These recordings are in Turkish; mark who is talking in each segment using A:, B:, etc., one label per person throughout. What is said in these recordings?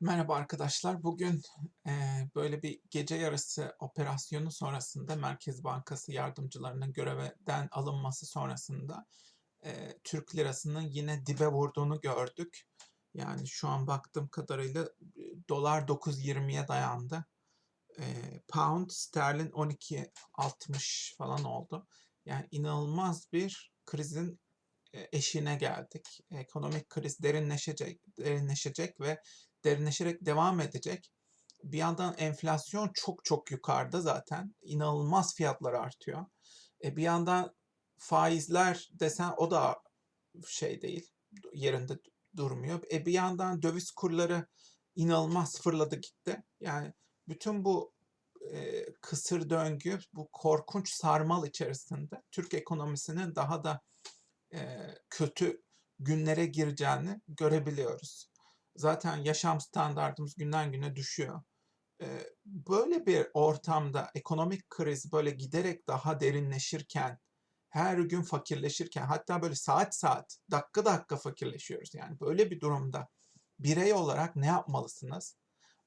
A: Merhaba arkadaşlar. Bugün eee, böyle bir gece yarısı operasyonu sonrasında Merkez Bankası yardımcılarının görevden alınması sonrasında eee, Türk lirasının yine dibe vurduğunu gördük. Yani şu an baktığım kadarıyla e, dolar 9.20'ye dayandı. Eee, pound sterlin 12.60 falan oldu. Yani inanılmaz bir krizin e, eşiğine geldik. Ekonomik kriz derinleşecek, derinleşecek ve derinleşerek devam edecek. Bir yandan enflasyon çok çok yukarıda zaten. İnanılmaz fiyatlar artıyor. E bir yandan faizler desen o da şey değil, yerinde durmuyor. E bir yandan döviz kurları inanılmaz fırladı gitti. Yani bütün bu e, kısır döngü, bu korkunç sarmal içerisinde Türk ekonomisinin daha da e, kötü günlere gireceğini görebiliyoruz. Zaten yaşam standartımız günden güne düşüyor. Böyle bir ortamda ekonomik kriz böyle giderek daha derinleşirken, her gün fakirleşirken, hatta böyle saat saat, dakika dakika fakirleşiyoruz. Yani böyle bir durumda birey olarak ne yapmalısınız?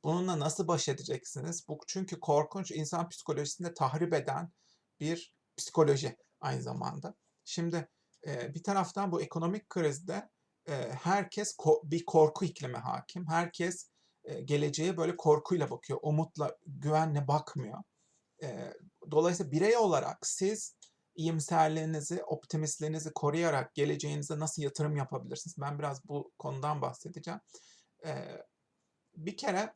A: Bununla nasıl baş edeceksiniz? Bu çünkü korkunç insan psikolojisinde tahrip eden bir psikoloji aynı zamanda. Şimdi bir taraftan bu ekonomik krizde herkes bir korku iklimi hakim. Herkes geleceğe böyle korkuyla bakıyor, umutla, güvenle bakmıyor. Dolayısıyla birey olarak siz iyimserliğinizi, optimistliğinizi koruyarak geleceğinize nasıl yatırım yapabilirsiniz? Ben biraz bu konudan bahsedeceğim. Bir kere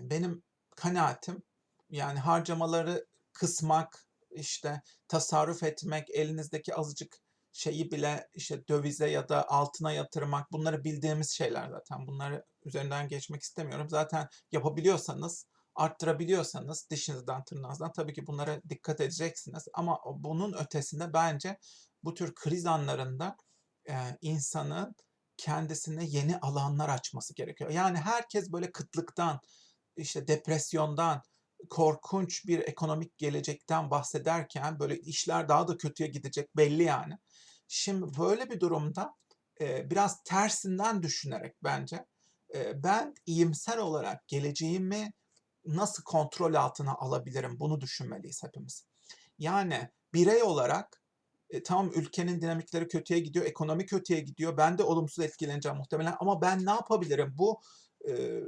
A: benim kanaatim yani harcamaları kısmak, işte tasarruf etmek, elinizdeki azıcık şeyi bile işte dövize ya da altına yatırmak bunları bildiğimiz şeyler zaten. Bunları üzerinden geçmek istemiyorum. Zaten yapabiliyorsanız, arttırabiliyorsanız dişinizden tırnağınızdan tabii ki bunlara dikkat edeceksiniz. Ama bunun ötesinde bence bu tür kriz anlarında e, insanın kendisine yeni alanlar açması gerekiyor. Yani herkes böyle kıtlıktan, işte depresyondan, korkunç bir ekonomik gelecekten bahsederken böyle işler daha da kötüye gidecek belli yani. Şimdi böyle bir durumda e, biraz tersinden düşünerek bence e, ben iyimser olarak geleceğimi nasıl kontrol altına alabilirim bunu düşünmeliyiz hepimiz. Yani birey olarak e, tamam ülkenin dinamikleri kötüye gidiyor, ekonomi kötüye gidiyor. Ben de olumsuz etkileneceğim muhtemelen ama ben ne yapabilirim? Bu e,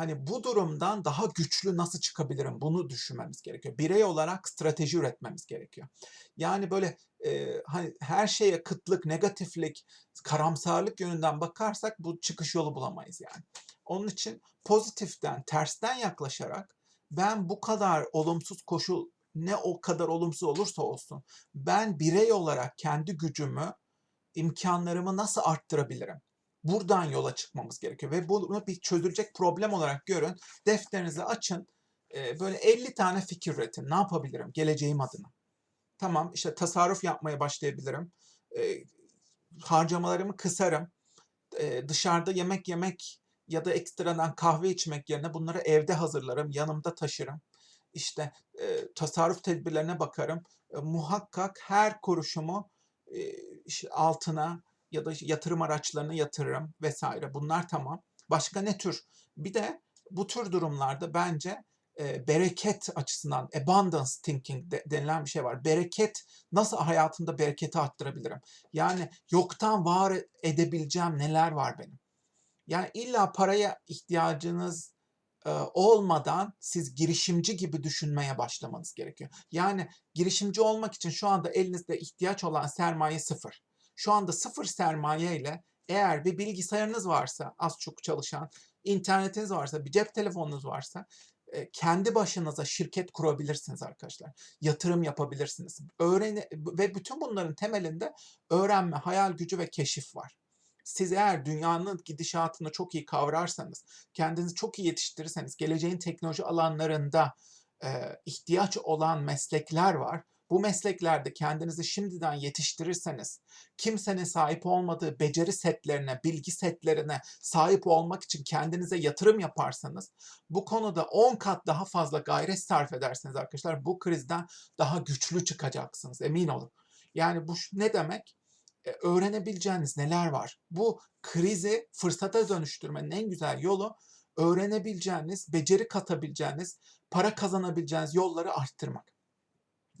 A: hani bu durumdan daha güçlü nasıl çıkabilirim bunu düşünmemiz gerekiyor. Birey olarak strateji üretmemiz gerekiyor. Yani böyle e, hani her şeye kıtlık, negatiflik, karamsarlık yönünden bakarsak bu çıkış yolu bulamayız yani. Onun için pozitiften, tersten yaklaşarak ben bu kadar olumsuz koşul ne o kadar olumsuz olursa olsun ben birey olarak kendi gücümü, imkanlarımı nasıl arttırabilirim? Buradan yola çıkmamız gerekiyor ve bunu bir çözülecek problem olarak görün. Defterinizi açın. e, Böyle 50 tane fikir üretin. Ne yapabilirim geleceğim adına? Tamam işte tasarruf yapmaya başlayabilirim. E, harcamalarımı kısarım. E, dışarıda yemek yemek ya da ekstradan kahve içmek yerine bunları evde hazırlarım. Yanımda taşırım. İşte e, tasarruf tedbirlerine bakarım. E, muhakkak her kuruşumu e, işte altına ya da yatırım araçlarına yatırırım vesaire. Bunlar tamam. Başka ne tür? Bir de bu tür durumlarda bence e, bereket açısından abundance thinking de, denilen bir şey var. Bereket nasıl hayatımda bereketi arttırabilirim? Yani yoktan var edebileceğim neler var benim? Yani illa paraya ihtiyacınız e, olmadan siz girişimci gibi düşünmeye başlamanız gerekiyor. Yani girişimci olmak için şu anda elinizde ihtiyaç olan sermaye sıfır. Şu anda sıfır sermaye ile eğer bir bilgisayarınız varsa az çok çalışan, internetiniz varsa, bir cep telefonunuz varsa e, kendi başınıza şirket kurabilirsiniz arkadaşlar. Yatırım yapabilirsiniz. Öğreni ve bütün bunların temelinde öğrenme, hayal gücü ve keşif var. Siz eğer dünyanın gidişatını çok iyi kavrarsanız, kendinizi çok iyi yetiştirirseniz, geleceğin teknoloji alanlarında e, ihtiyaç olan meslekler var. Bu mesleklerde kendinizi şimdiden yetiştirirseniz, kimsenin sahip olmadığı beceri setlerine, bilgi setlerine sahip olmak için kendinize yatırım yaparsanız, bu konuda 10 kat daha fazla gayret sarf ederseniz arkadaşlar bu krizden daha güçlü çıkacaksınız emin olun. Yani bu ne demek? e, öğrenebileceğiniz neler var? Bu krizi fırsata dönüştürmenin en güzel yolu öğrenebileceğiniz, beceri katabileceğiniz, para kazanabileceğiniz yolları arttırmak.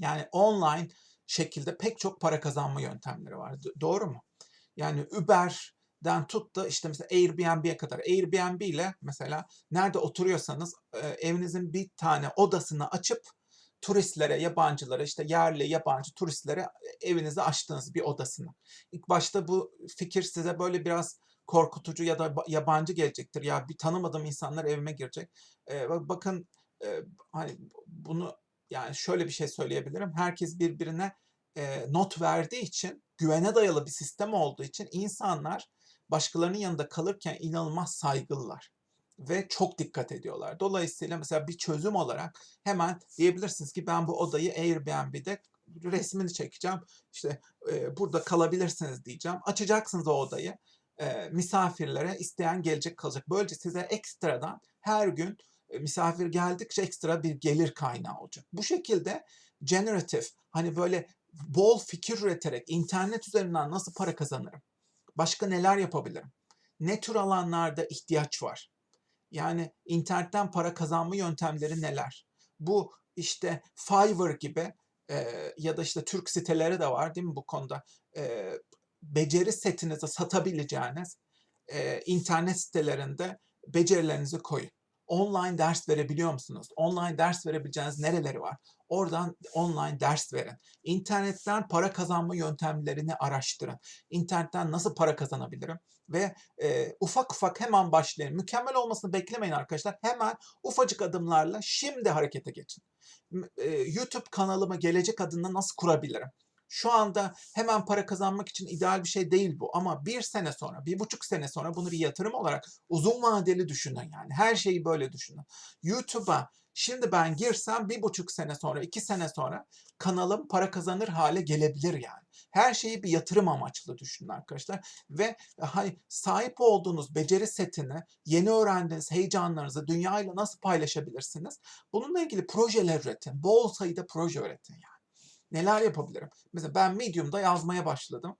A: Yani online şekilde pek çok para kazanma yöntemleri var. Doğru mu? Yani Uber'den tut da işte mesela Airbnb'ye kadar. Airbnb ile mesela nerede oturuyorsanız e, evinizin bir tane odasını açıp turistlere, yabancılara, işte yerli, yabancı turistlere evinizi açtığınız bir odasını. İlk başta bu fikir size böyle biraz korkutucu ya da ba- yabancı gelecektir. Ya bir tanımadığım insanlar evime girecek. Ee, bak- bakın e, hani bunu yani şöyle bir şey söyleyebilirim. Herkes birbirine e, not verdiği için güvene dayalı bir sistem olduğu için insanlar başkalarının yanında kalırken inanılmaz saygılılar ve çok dikkat ediyorlar. Dolayısıyla mesela bir çözüm olarak hemen diyebilirsiniz ki ben bu odayı Airbnb'de resmini çekeceğim. İşte e, burada kalabilirsiniz diyeceğim. Açacaksınız o odayı. E, misafirlere isteyen gelecek kalacak. Böylece size ekstradan her gün misafir geldikçe ekstra bir gelir kaynağı olacak. Bu şekilde generative hani böyle bol fikir üreterek internet üzerinden nasıl para kazanırım? Başka neler yapabilirim? Ne tür alanlarda ihtiyaç var? Yani internetten para kazanma yöntemleri neler? Bu işte Fiverr gibi e, ya da işte Türk siteleri de var değil mi bu konuda? E, beceri setinizi satabileceğiniz e, internet sitelerinde becerilerinizi koyun. Online ders verebiliyor musunuz? Online ders verebileceğiniz nereleri var? Oradan online ders verin. İnternetten para kazanma yöntemlerini araştırın. İnternetten nasıl para kazanabilirim? Ve e, ufak ufak hemen başlayın. Mükemmel olmasını beklemeyin arkadaşlar. Hemen ufacık adımlarla şimdi harekete geçin. E, YouTube kanalımı gelecek adına nasıl kurabilirim? Şu anda hemen para kazanmak için ideal bir şey değil bu ama bir sene sonra, bir buçuk sene sonra bunu bir yatırım olarak uzun vadeli düşünün yani. Her şeyi böyle düşünün. YouTube'a şimdi ben girsem bir buçuk sene sonra, iki sene sonra kanalım para kazanır hale gelebilir yani. Her şeyi bir yatırım amaçlı düşünün arkadaşlar. Ve hani sahip olduğunuz beceri setini, yeni öğrendiğiniz heyecanlarınızı dünyayla nasıl paylaşabilirsiniz? Bununla ilgili projeler üretin. Bol sayıda proje üretin yani. Neler yapabilirim? Mesela ben Medium'da yazmaya başladım.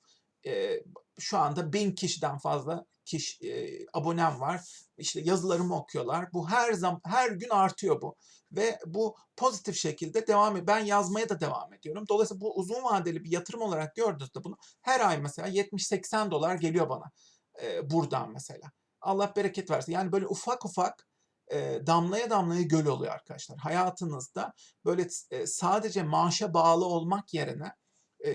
A: Ee, şu anda bin kişiden fazla kişi e, abonem var. İşte yazılarımı okuyorlar. Bu her zaman her gün artıyor bu ve bu pozitif şekilde devam ediyor. Ben yazmaya da devam ediyorum. Dolayısıyla bu uzun vadeli bir yatırım olarak gördüğünüzde bunu her ay mesela 70-80 dolar geliyor bana e, buradan mesela. Allah bereket versin. Yani böyle ufak ufak damlaya damlaya göl oluyor arkadaşlar. Hayatınızda böyle sadece maaşa bağlı olmak yerine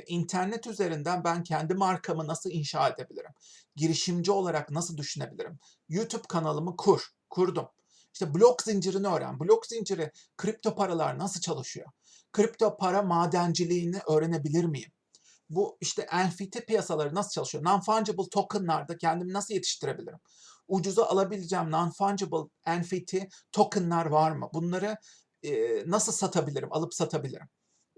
A: internet üzerinden ben kendi markamı nasıl inşa edebilirim? Girişimci olarak nasıl düşünebilirim? YouTube kanalımı kur, kurdum. İşte blok zincirini öğren. Blok zinciri, kripto paralar nasıl çalışıyor? Kripto para madenciliğini öğrenebilir miyim? Bu işte NFT piyasaları nasıl çalışıyor? Non-fungible tokenlarda kendimi nasıl yetiştirebilirim? Ucuza alabileceğim non-fungible NFT tokenlar var mı? Bunları e, nasıl satabilirim, alıp satabilirim?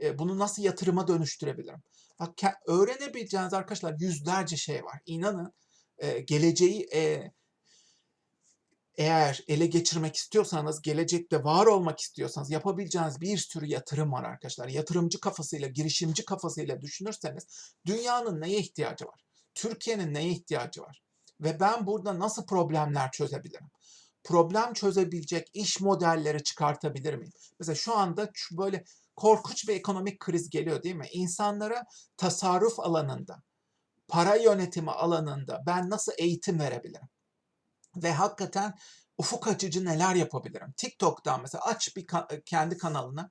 A: E, bunu nasıl yatırıma dönüştürebilirim? Bak öğrenebileceğiniz arkadaşlar yüzlerce şey var. İnanın e, geleceği e, eğer ele geçirmek istiyorsanız, gelecekte var olmak istiyorsanız yapabileceğiniz bir sürü yatırım var arkadaşlar. Yatırımcı kafasıyla, girişimci kafasıyla düşünürseniz dünyanın neye ihtiyacı var? Türkiye'nin neye ihtiyacı var? Ve ben burada nasıl problemler çözebilirim? Problem çözebilecek iş modelleri çıkartabilir miyim? Mesela şu anda böyle korkunç bir ekonomik kriz geliyor değil mi? İnsanlara tasarruf alanında, para yönetimi alanında ben nasıl eğitim verebilirim? Ve hakikaten ufuk açıcı neler yapabilirim? TikTok'tan mesela aç bir kendi kanalını,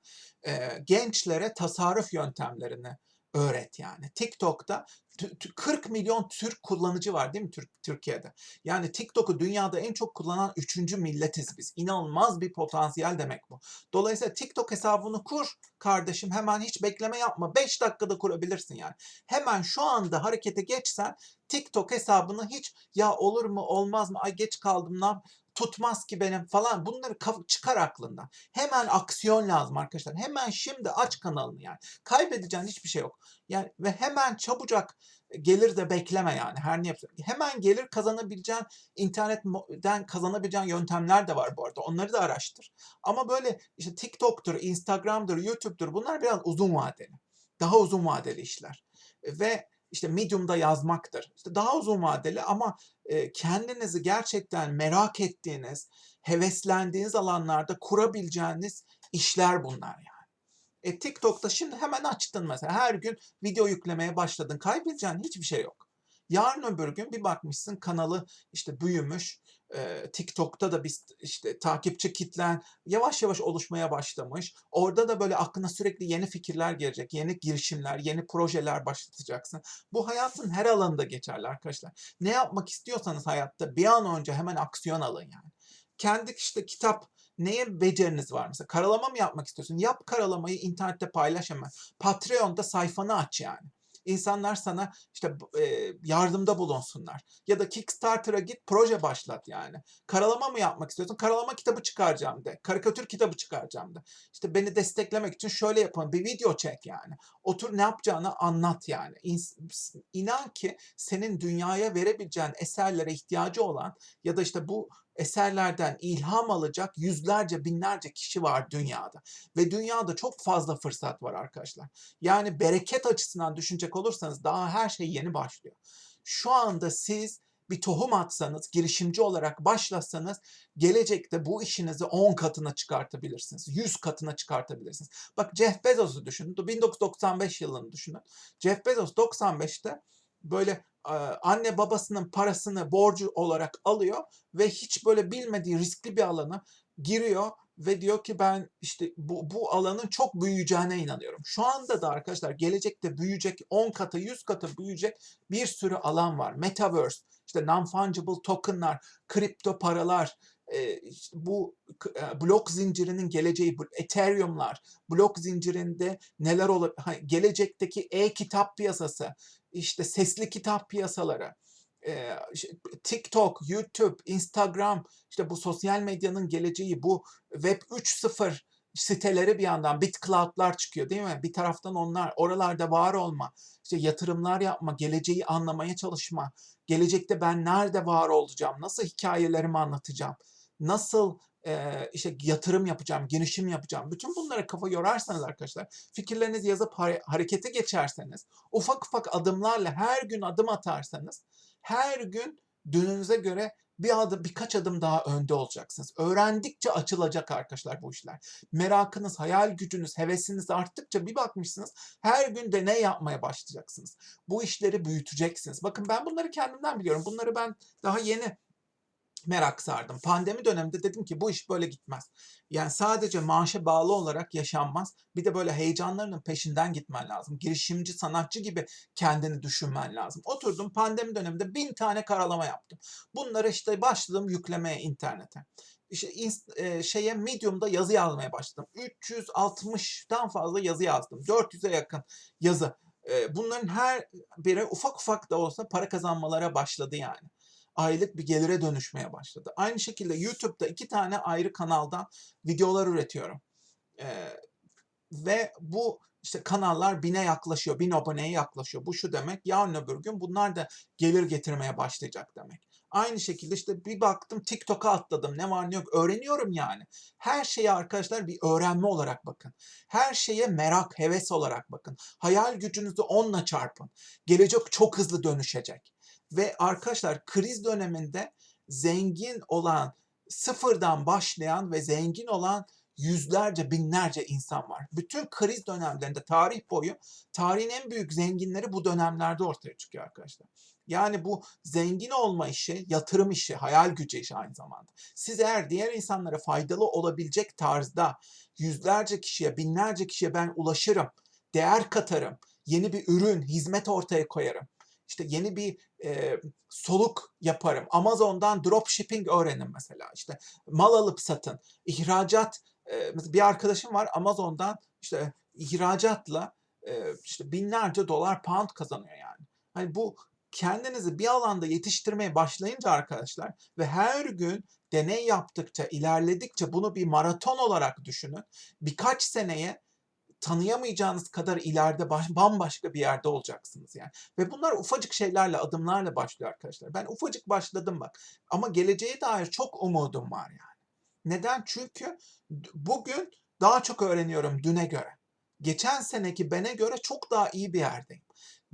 A: gençlere tasarruf yöntemlerini öğret yani. TikTok'ta tü- tü- 40 milyon Türk kullanıcı var değil mi Türk Türkiye'de? Yani TikTok'u dünyada en çok kullanan üçüncü milletiz biz. İnanılmaz bir potansiyel demek bu. Dolayısıyla TikTok hesabını kur kardeşim hemen hiç bekleme yapma. 5 dakikada kurabilirsin yani. Hemen şu anda harekete geçsen TikTok hesabını hiç ya olur mu olmaz mı ay geç kaldım lan tutmaz ki benim falan bunları çıkar aklından. Hemen aksiyon lazım arkadaşlar. Hemen şimdi aç kanalını yani. Kaybedeceğin hiçbir şey yok. Yani ve hemen çabucak gelir de bekleme yani her ne yapıyorsun. Hemen gelir kazanabileceğin internetten kazanabileceğin yöntemler de var bu arada. Onları da araştır. Ama böyle işte TikTok'tur, Instagram'dır, YouTube'dur bunlar biraz uzun vadeli. Daha uzun vadeli işler. Ve işte Medium'da yazmaktır. İşte daha uzun vadeli ama kendinizi gerçekten merak ettiğiniz, heveslendiğiniz alanlarda kurabileceğiniz işler bunlar yani. E, TikTok'ta şimdi hemen açtın mesela. Her gün video yüklemeye başladın. Kaybedeceğin hiçbir şey yok. Yarın öbür gün bir bakmışsın kanalı işte büyümüş. E, TikTok'ta da bir işte takipçi kitlen yavaş yavaş oluşmaya başlamış. Orada da böyle aklına sürekli yeni fikirler gelecek, yeni girişimler, yeni projeler başlatacaksın. Bu hayatın her alanında geçerli arkadaşlar. Ne yapmak istiyorsanız hayatta bir an önce hemen aksiyon alın yani. Kendi işte kitap neye beceriniz var mesela? Karalama mı yapmak istiyorsun? Yap karalamayı internette paylaş hemen. Patreon'da sayfanı aç yani. İnsanlar sana işte e, yardımda bulunsunlar. Ya da Kickstarter'a git proje başlat yani. Karalama mı yapmak istiyorsun? Karalama kitabı çıkaracağım de. Karikatür kitabı çıkaracağım de. İşte beni desteklemek için şöyle yapın. Bir video çek yani. Otur ne yapacağını anlat yani. İn- İnan ki senin dünyaya verebileceğin eserlere ihtiyacı olan ya da işte bu eserlerden ilham alacak yüzlerce binlerce kişi var dünyada. Ve dünyada çok fazla fırsat var arkadaşlar. Yani bereket açısından düşünecek olursanız daha her şey yeni başlıyor. Şu anda siz bir tohum atsanız, girişimci olarak başlasanız gelecekte bu işinizi 10 katına çıkartabilirsiniz. 100 katına çıkartabilirsiniz. Bak Jeff Bezos'u düşünün. 1995 yılını düşünün. Jeff Bezos 95'te böyle anne babasının parasını borcu olarak alıyor ve hiç böyle bilmediği riskli bir alana giriyor ve diyor ki ben işte bu, bu alanın çok büyüyeceğine inanıyorum. Şu anda da arkadaşlar gelecekte büyüyecek 10 katı 100 katı büyüyecek bir sürü alan var. Metaverse, işte non-fungible tokenlar, kripto paralar, e, işte bu e, blok zincirinin geleceği, Ethereum'lar, blok zincirinde neler olur, gelecekteki e-kitap piyasası, işte sesli kitap piyasaları, e, TikTok, YouTube, Instagram, işte bu sosyal medyanın geleceği, bu Web 3.0 siteleri bir yandan BitCloud'lar çıkıyor değil mi? Bir taraftan onlar, oralarda var olma, işte yatırımlar yapma, geleceği anlamaya çalışma, gelecekte ben nerede var olacağım, nasıl hikayelerimi anlatacağım, nasıl e, işte yatırım yapacağım, girişim yapacağım. Bütün bunlara kafa yorarsanız arkadaşlar, fikirlerinizi yazıp harekete geçerseniz, ufak ufak adımlarla her gün adım atarsanız, her gün dününüze göre bir adım, birkaç adım daha önde olacaksınız. Öğrendikçe açılacak arkadaşlar bu işler. Merakınız, hayal gücünüz, hevesiniz arttıkça bir bakmışsınız her gün deney yapmaya başlayacaksınız. Bu işleri büyüteceksiniz. Bakın ben bunları kendimden biliyorum. Bunları ben daha yeni merak sardım. Pandemi döneminde dedim ki bu iş böyle gitmez. Yani sadece maaşa bağlı olarak yaşanmaz. Bir de böyle heyecanlarının peşinden gitmen lazım. Girişimci, sanatçı gibi kendini düşünmen lazım. Oturdum pandemi döneminde bin tane karalama yaptım. Bunları işte başladım yüklemeye internete. İşte e, şeye Medium'da yazı yazmaya başladım. 360'tan fazla yazı yazdım. 400'e yakın yazı. E, bunların her biri ufak ufak da olsa para kazanmalara başladı yani aylık bir gelire dönüşmeye başladı. Aynı şekilde YouTube'da iki tane ayrı kanaldan videolar üretiyorum. Ee, ve bu işte kanallar bine yaklaşıyor, bin aboneye yaklaşıyor. Bu şu demek, yarın öbür gün bunlar da gelir getirmeye başlayacak demek. Aynı şekilde işte bir baktım TikTok'a atladım. Ne var ne yok öğreniyorum yani. Her şeye arkadaşlar bir öğrenme olarak bakın. Her şeye merak, heves olarak bakın. Hayal gücünüzü onunla çarpın. Gelecek çok hızlı dönüşecek. Ve arkadaşlar kriz döneminde zengin olan, sıfırdan başlayan ve zengin olan yüzlerce, binlerce insan var. Bütün kriz dönemlerinde tarih boyu tarihin en büyük zenginleri bu dönemlerde ortaya çıkıyor arkadaşlar. Yani bu zengin olma işi, yatırım işi, hayal gücü işi aynı zamanda. Siz eğer diğer insanlara faydalı olabilecek tarzda yüzlerce kişiye, binlerce kişiye ben ulaşırım, değer katarım, yeni bir ürün, hizmet ortaya koyarım işte yeni bir e, soluk yaparım. Amazon'dan dropshipping öğrenin mesela. İşte mal alıp satın. İhracat e, bir arkadaşım var Amazon'dan işte ihracatla e, işte binlerce dolar pound kazanıyor yani. Hani bu kendinizi bir alanda yetiştirmeye başlayınca arkadaşlar ve her gün deney yaptıkça, ilerledikçe bunu bir maraton olarak düşünün. Birkaç seneye tanıyamayacağınız kadar ileride baş, bambaşka bir yerde olacaksınız yani. Ve bunlar ufacık şeylerle, adımlarla başlıyor arkadaşlar. Ben ufacık başladım bak. Ama geleceğe dair çok umudum var yani. Neden? Çünkü bugün daha çok öğreniyorum düne göre. Geçen seneki bene göre çok daha iyi bir yerdeyim.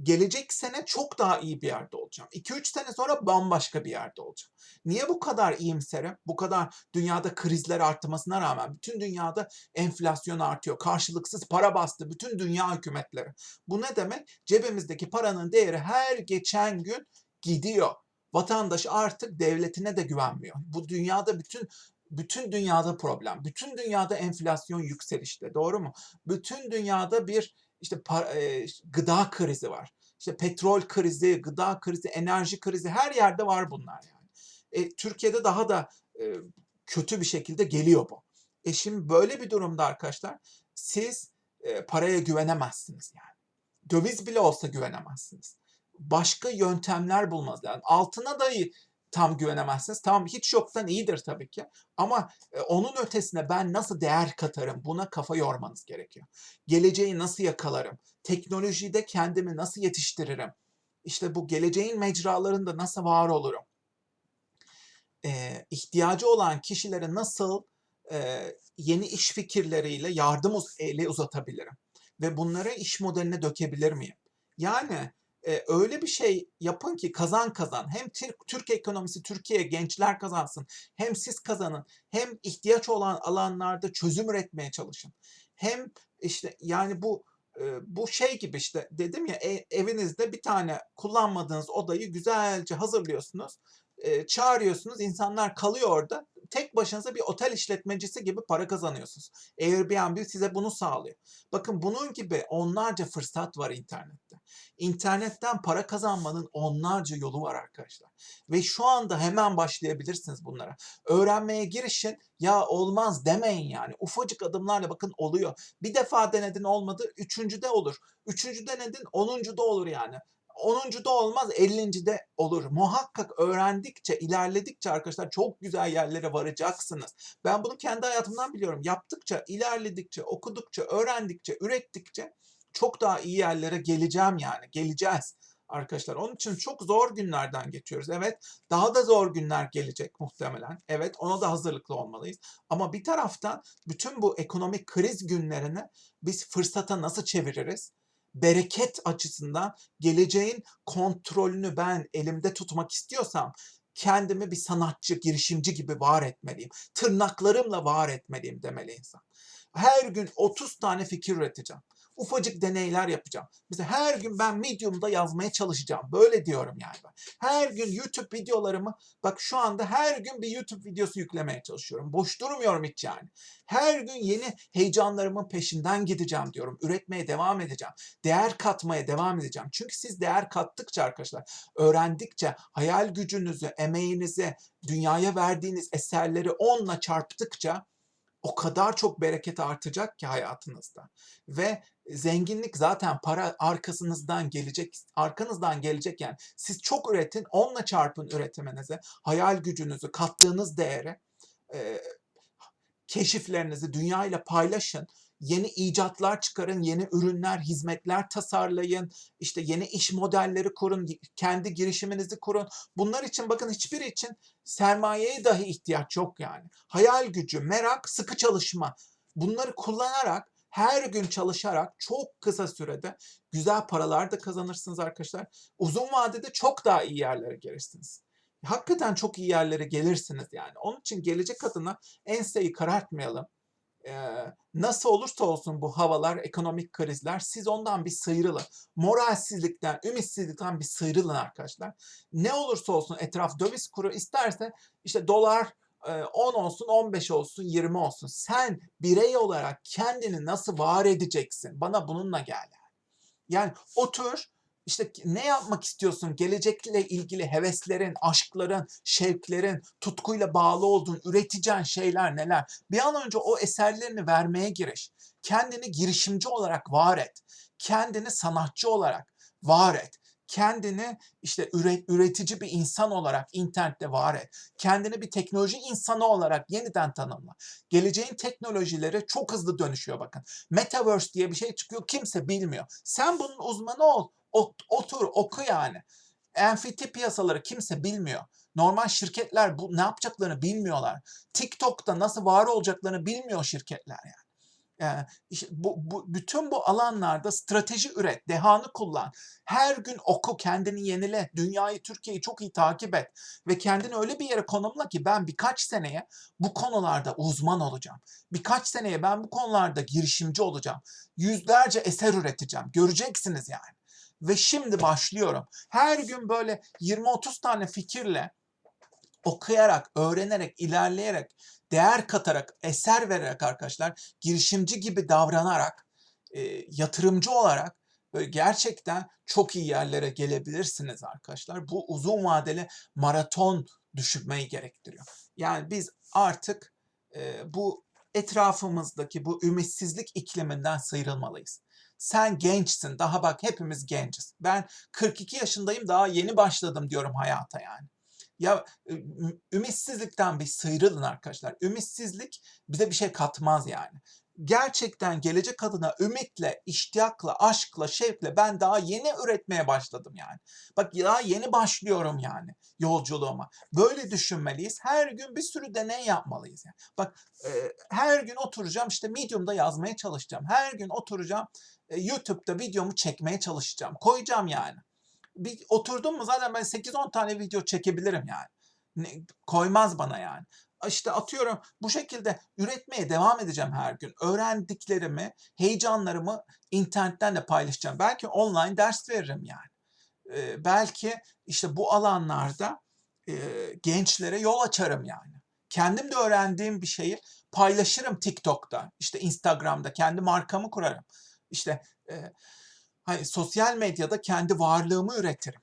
A: Gelecek sene çok daha iyi bir yerde olacağım. 2-3 sene sonra bambaşka bir yerde olacağım. Niye bu kadar iyimserim? Bu kadar dünyada krizler artmasına rağmen bütün dünyada enflasyon artıyor. Karşılıksız para bastı bütün dünya hükümetleri. Bu ne demek? Cebimizdeki paranın değeri her geçen gün gidiyor. Vatandaş artık devletine de güvenmiyor. Bu dünyada bütün bütün dünyada problem. Bütün dünyada enflasyon yükselişte. Doğru mu? Bütün dünyada bir işte para, e, gıda krizi var. İşte petrol krizi, gıda krizi, enerji krizi her yerde var bunlar yani. E, Türkiye'de daha da e, kötü bir şekilde geliyor bu. E şimdi böyle bir durumda arkadaşlar siz e, paraya güvenemezsiniz yani. Döviz bile olsa güvenemezsiniz. Başka yöntemler bulmanız lazım. Altına dahi tam güvenemezsiniz. Tamam hiç yoktan iyidir tabii ki. Ama e, onun ötesine ben nasıl değer katarım buna kafa yormanız gerekiyor. Geleceği nasıl yakalarım? Teknolojide kendimi nasıl yetiştiririm? İşte bu geleceğin mecralarında nasıl var olurum? Ee, ihtiyacı olan kişilere nasıl e, yeni iş fikirleriyle yardım eli uzatabilirim? Ve bunları iş modeline dökebilir miyim? Yani e, öyle bir şey yapın ki kazan kazan. Hem Türk, Türk ekonomisi, Türkiye gençler kazansın. Hem siz kazanın. Hem ihtiyaç olan alanlarda çözüm üretmeye çalışın. Hem işte yani bu e, bu şey gibi işte dedim ya e- evinizde bir tane kullanmadığınız odayı güzelce hazırlıyorsunuz. E, çağırıyorsunuz. insanlar kalıyor orada. Tek başınıza bir otel işletmecisi gibi para kazanıyorsunuz. Airbnb size bunu sağlıyor. Bakın bunun gibi onlarca fırsat var internette. İnternetten para kazanmanın onlarca yolu var arkadaşlar. Ve şu anda hemen başlayabilirsiniz bunlara. Öğrenmeye girişin ya olmaz demeyin yani. Ufacık adımlarla bakın oluyor. Bir defa denedin olmadı, üçüncüde olur. Üçüncü denedin, onuncuda olur yani. Onuncuda olmaz, ellincide olur. Muhakkak öğrendikçe, ilerledikçe arkadaşlar çok güzel yerlere varacaksınız. Ben bunu kendi hayatımdan biliyorum. Yaptıkça, ilerledikçe, okudukça, öğrendikçe, ürettikçe çok daha iyi yerlere geleceğim yani. Geleceğiz arkadaşlar. Onun için çok zor günlerden geçiyoruz. Evet, daha da zor günler gelecek muhtemelen. Evet, ona da hazırlıklı olmalıyız. Ama bir taraftan bütün bu ekonomik kriz günlerini biz fırsata nasıl çeviririz? Bereket açısından geleceğin kontrolünü ben elimde tutmak istiyorsam kendimi bir sanatçı, girişimci gibi var etmeliyim. Tırnaklarımla var etmeliyim demeli insan. Her gün 30 tane fikir üreteceğim. Ufacık deneyler yapacağım. Mesela her gün ben Medium'da yazmaya çalışacağım. Böyle diyorum yani ben. Her gün YouTube videolarımı bak şu anda her gün bir YouTube videosu yüklemeye çalışıyorum. Boş durmuyorum hiç yani. Her gün yeni heyecanlarımın peşinden gideceğim diyorum. Üretmeye devam edeceğim. Değer katmaya devam edeceğim. Çünkü siz değer kattıkça arkadaşlar, öğrendikçe, hayal gücünüzü, emeğinizi, dünyaya verdiğiniz eserleri onunla çarptıkça o kadar çok bereket artacak ki hayatınızda. Ve zenginlik zaten para arkasınızdan gelecek, arkanızdan gelecek yani. Siz çok üretin, onunla çarpın üretiminizi, hayal gücünüzü, kattığınız değeri, e, keşiflerinizi dünyayla paylaşın. Yeni icatlar çıkarın, yeni ürünler, hizmetler tasarlayın, işte yeni iş modelleri kurun, kendi girişiminizi kurun. Bunlar için bakın hiçbir için sermayeye dahi ihtiyaç yok yani. Hayal gücü, merak, sıkı çalışma. Bunları kullanarak her gün çalışarak çok kısa sürede güzel paralar da kazanırsınız arkadaşlar. Uzun vadede çok daha iyi yerlere gelirsiniz. Hakikaten çok iyi yerlere gelirsiniz yani. Onun için gelecek adına enseyi karartmayalım. Ee, nasıl olursa olsun bu havalar, ekonomik krizler siz ondan bir sıyrılın. Moralsizlikten, ümitsizlikten bir sıyrılın arkadaşlar. Ne olursa olsun etraf döviz kuru isterse işte dolar 10 olsun, 15 olsun, 20 olsun. Sen birey olarak kendini nasıl var edeceksin? Bana bununla gel. Yani otur, işte ne yapmak istiyorsun? Gelecekle ilgili heveslerin, aşkların, şevklerin, tutkuyla bağlı olduğun, üreteceğin şeyler neler? Bir an önce o eserlerini vermeye giriş. Kendini girişimci olarak var et. Kendini sanatçı olarak var et kendini işte üret, üretici bir insan olarak internette var et. Kendini bir teknoloji insanı olarak yeniden tanımla. Geleceğin teknolojileri çok hızlı dönüşüyor bakın. Metaverse diye bir şey çıkıyor kimse bilmiyor. Sen bunun uzmanı ol. Otur oku yani. NFT piyasaları kimse bilmiyor. Normal şirketler bu ne yapacaklarını bilmiyorlar. TikTok'ta nasıl var olacaklarını bilmiyor şirketler yani. Bu bu bütün bu alanlarda strateji üret, dehanı kullan. Her gün oku, kendini yenile, dünyayı, Türkiye'yi çok iyi takip et ve kendini öyle bir yere konumla ki ben birkaç seneye bu konularda uzman olacağım. Birkaç seneye ben bu konularda girişimci olacağım. Yüzlerce eser üreteceğim. Göreceksiniz yani. Ve şimdi başlıyorum. Her gün böyle 20-30 tane fikirle okuyarak, öğrenerek, ilerleyerek, değer katarak, eser vererek arkadaşlar, girişimci gibi davranarak, eee, yatırımcı olarak böyle gerçekten çok iyi yerlere gelebilirsiniz arkadaşlar. Bu uzun vadeli maraton düşünmeyi gerektiriyor. Yani biz artık eee, bu etrafımızdaki bu ümitsizlik ikliminden sıyrılmalıyız. Sen gençsin, daha bak hepimiz genciz. Ben 42 yaşındayım, daha yeni başladım diyorum hayata yani. Ya ümitsizlikten bir sıyrılın arkadaşlar. Ümitsizlik bize bir şey katmaz yani. Gerçekten gelecek adına ümitle, iştiyakla, aşkla, şevkle ben daha yeni üretmeye başladım yani. Bak daha yeni başlıyorum yani yolculuğuma. Böyle düşünmeliyiz. Her gün bir sürü deney yapmalıyız. Yani. Bak e, her gün oturacağım işte Medium'da yazmaya çalışacağım. Her gün oturacağım e, YouTube'da videomu çekmeye çalışacağım. Koyacağım yani bir oturdum mu zaten ben 8-10 tane video çekebilirim yani. Ne- koymaz bana yani. İşte atıyorum bu şekilde üretmeye devam edeceğim her gün. Öğrendiklerimi, heyecanlarımı internetten de paylaşacağım. Belki online ders veririm yani. Ee, belki işte bu alanlarda e, gençlere yol açarım yani. Kendim de öğrendiğim bir şeyi paylaşırım TikTok'ta, işte Instagram'da kendi markamı kurarım. İşte e, hani sosyal medyada kendi varlığımı üretirim.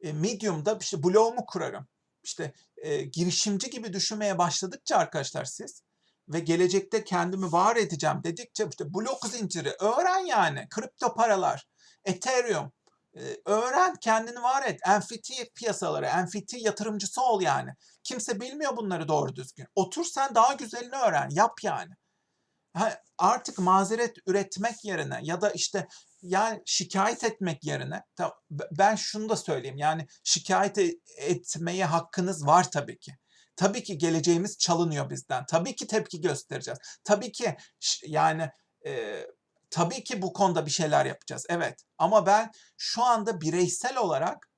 A: E, Medium'da işte blogumu kurarım. İşte e, girişimci gibi düşünmeye başladıkça arkadaşlar siz ve gelecekte kendimi var edeceğim dedikçe işte blok zinciri öğren yani kripto paralar, Ethereum e, öğren kendini var et. NFT piyasaları, NFT yatırımcısı ol yani. Kimse bilmiyor bunları doğru düzgün. Otur sen daha güzelini öğren, yap yani. Artık mazeret üretmek yerine ya da işte yani şikayet etmek yerine ben şunu da söyleyeyim yani şikayet e- etmeye hakkınız var tabii ki. Tabii ki geleceğimiz çalınıyor bizden. Tabii ki tepki göstereceğiz. Tabii ki yani e, tabii ki bu konuda bir şeyler yapacağız. Evet ama ben şu anda bireysel olarak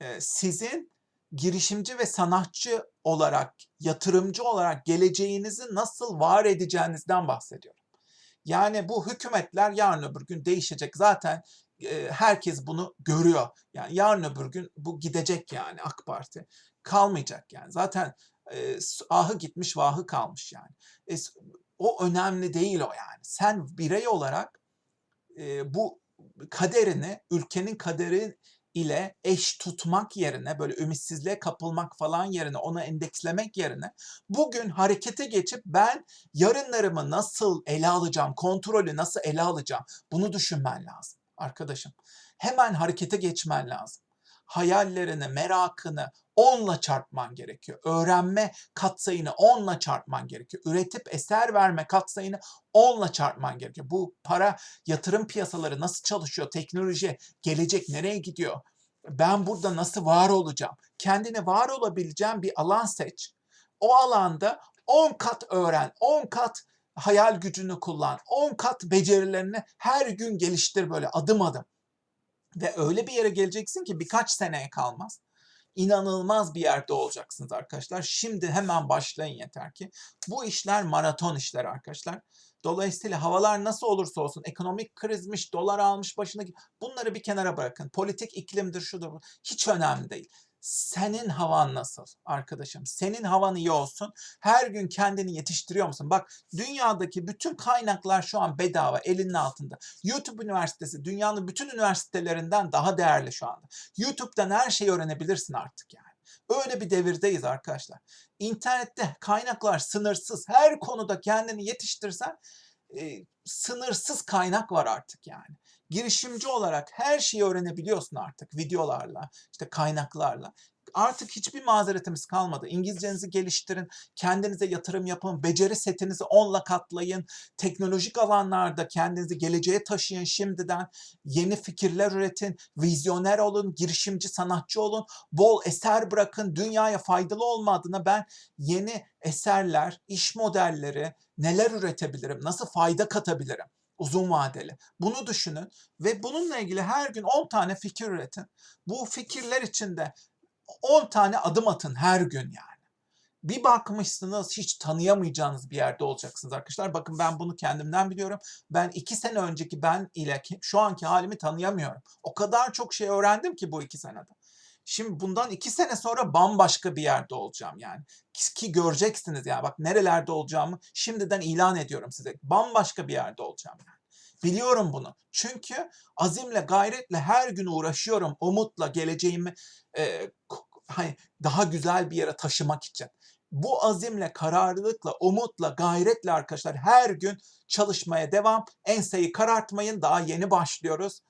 A: e, sizin girişimci ve sanatçı olarak, yatırımcı olarak geleceğinizi nasıl var edeceğinizden bahsediyorum. Yani bu hükümetler yarın öbür gün değişecek. Zaten e, herkes bunu görüyor. Yani yarın öbür gün bu gidecek yani AK Parti. Kalmayacak yani. Zaten e, ahı gitmiş vahı kalmış yani. E, o önemli değil o yani. Sen birey olarak bu kaderini, ülkenin kaderi ile eş tutmak yerine böyle ümitsizliğe kapılmak falan yerine onu endekslemek yerine bugün harekete geçip ben yarınlarımı nasıl ele alacağım, kontrolü nasıl ele alacağım bunu düşünmen lazım arkadaşım. Hemen harekete geçmen lazım. Hayallerini, merakını onla çarpman gerekiyor. Öğrenme katsayını onla çarpman gerekiyor. Üretip eser verme katsayını onla çarpman gerekiyor. Bu para yatırım piyasaları nasıl çalışıyor, teknoloji, gelecek nereye gidiyor? Ben burada nasıl var olacağım? Kendine var olabileceğin bir alan seç. O alanda 10 kat öğren, 10 kat hayal gücünü kullan, 10 kat becerilerini her gün geliştir böyle adım adım. Ve öyle bir yere geleceksin ki birkaç seneye kalmaz. İnanılmaz bir yerde olacaksınız arkadaşlar. Şimdi hemen başlayın yeter ki. Bu işler maraton işler arkadaşlar. Dolayısıyla havalar nasıl olursa olsun ekonomik krizmiş, dolar almış başını bunları bir kenara bırakın. Politik iklimdir şudur. Hiç önemli değil. Senin havan nasıl arkadaşım? Senin havan iyi olsun. Her gün kendini yetiştiriyor musun? Bak dünyadaki bütün kaynaklar şu an bedava, elinin altında. YouTube Üniversitesi dünyanın bütün üniversitelerinden daha değerli şu anda. YouTube'dan her şeyi öğrenebilirsin artık yani. Öyle bir devirdeyiz arkadaşlar. İnternette kaynaklar sınırsız. Her konuda kendini yetiştirsen e, sınırsız kaynak var artık yani. Girişimci olarak her şeyi öğrenebiliyorsun artık videolarla, işte kaynaklarla. Artık hiçbir mazeretimiz kalmadı. İngilizcenizi geliştirin, kendinize yatırım yapın, beceri setinizi onla katlayın, teknolojik alanlarda kendinizi geleceğe taşıyın şimdiden, yeni fikirler üretin, vizyoner olun, girişimci, sanatçı olun, bol eser bırakın, dünyaya faydalı olma adına ben yeni eserler, iş modelleri, neler üretebilirim, nasıl fayda katabilirim uzun vadeli. Bunu düşünün ve bununla ilgili her gün 10 tane fikir üretin. Bu fikirler içinde 10 tane adım atın her gün yani. Bir bakmışsınız hiç tanıyamayacağınız bir yerde olacaksınız arkadaşlar. Bakın ben bunu kendimden biliyorum. Ben iki sene önceki ben ile şu anki halimi tanıyamıyorum. O kadar çok şey öğrendim ki bu iki senede. Şimdi bundan iki sene sonra bambaşka bir yerde olacağım yani. Ki, göreceksiniz ya bak nerelerde olacağımı şimdiden ilan ediyorum size. Bambaşka bir yerde olacağım yani. Biliyorum bunu. Çünkü azimle, gayretle her gün uğraşıyorum. Umutla geleceğimi e, hani daha güzel bir yere taşımak için. Bu azimle, kararlılıkla, umutla, gayretle arkadaşlar her gün çalışmaya devam. Enseyi karartmayın. Daha yeni başlıyoruz.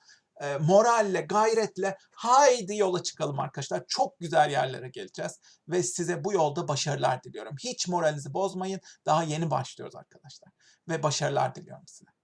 A: E, moralle, gayretle haydi yola çıkalım arkadaşlar. Çok güzel yerlere geleceğiz ve size bu yolda başarılar diliyorum. Hiç moralinizi bozmayın. Daha yeni başlıyoruz arkadaşlar ve başarılar diliyorum size.